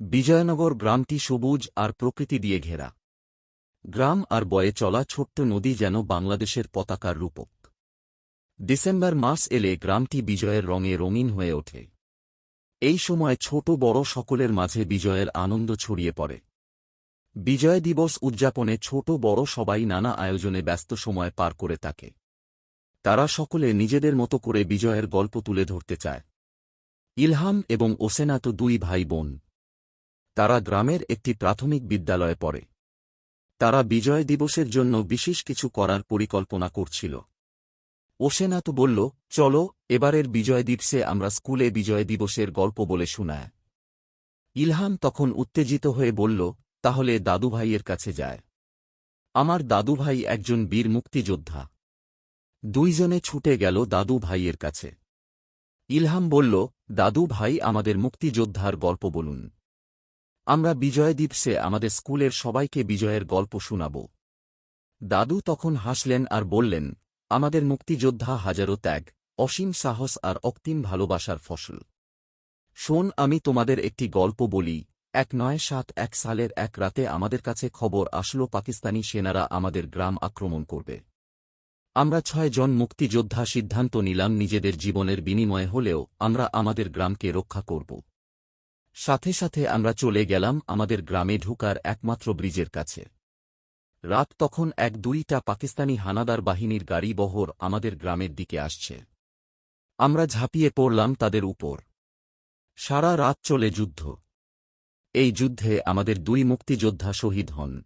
বিজয়নগর গ্রামটি সবুজ আর প্রকৃতি দিয়ে ঘেরা। গ্রাম আর বয়ে চলা ছোট্ট নদী যেন বাংলাদেশের পতাকার রূপক। ডিসেম্বর মাস এলে গ্রামটি বিজয়ের রঙে রঙিন হয়ে ওঠে। এই সময় ছোট বড় সকলের মাঝে বিজয়ের আনন্দ ছড়িয়ে পড়ে। বিজয় দিবস উদযাপনে ছোট বড় সবাই নানা আয়োজনে ব্যস্ত সময় পার করে থাকে। তারা সকলে নিজেদের মতো করে বিজয়ের গল্প তুলে ধরতে চায়। ইলহাম এবং ওসেনা তো দুই ভাই বোন। তারা গ্রামের একটি প্রাথমিক বিদ্যালয়ে পড়ে। তারা বিজয় দিবসের জন্য বিশেষ কিছু করার পরিকল্পনা করছিল। ওসেনা তো বলল, চলো, এবারের বিজয় দিবসে আমরা স্কুলে বিজয় দিবসের গল্প বলে শোনায়। ইলহাম তখন উত্তেজিত হয়ে বলল, তাহলে দাদুভাইয়ের কাছে যায়। আমার দাদুভাই একজন বীর মুক্তিযোদ্ধা। দুইজনে ছুটে গেল দাদু ভাইয়ের কাছে। ইলহাম বলল দাদু ভাই আমাদের মুক্তিযোদ্ধার গল্প বলুন। আমরা বিজয় দিবসে আমাদের স্কুলের সবাইকে বিজয়ের গল্প শোনাব। দাদু তখন হাসলেন আর বললেন, আমাদের মুক্তিযোদ্ধা হাজারো ত্যাগ, অসীম সাহস আর অক্তিম ভালোবাসার ফসল। শোন, আমি তোমাদের একটি গল্প বলি। এক নয় সাত এক সালের এক রাতে আমাদের কাছে খবর আসলো, পাকিস্তানি সেনারা আমাদের গ্রাম আক্রমণ করবে। আমরা ছয় জন মুক্তিযোদ্ধা সিদ্ধান্ত নিলাম, নিজেদের জীবনের বিনিময়ে হলেও আমরা আমাদের গ্রামকে রক্ষা করব। সাথে সাথে আমরা চলে গেলাম আমাদের গ্রামে ঢুকার একমাত্র ব্রিজের কাছে। রাত তখন এক দুইটা পাকিস্তানি হানাদার বাহিনীর গাড়ি বহর আমাদের গ্রামের দিকে আসছে। আমরা ঝাঁপিয়ে পড়লাম তাদের উপর। সারা রাত চলে যুদ্ধ। এই যুদ্ধে আমাদের দুই মুক্তিযোদ্ধা শহীদ হন।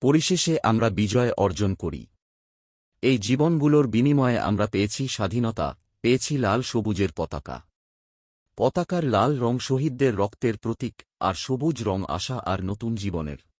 পরিশেষে আমরা বিজয় অর্জন করি। এই জীবনগুলোর বিনিময়ে আমরা পেয়েছি স্বাধীনতা, পেয়েছি লাল সবুজের পতাকা। পতাকার লাল রং শহীদদের রক্তের প্রতীক আর সবুজ রং আশা আর নতুন জীবনের।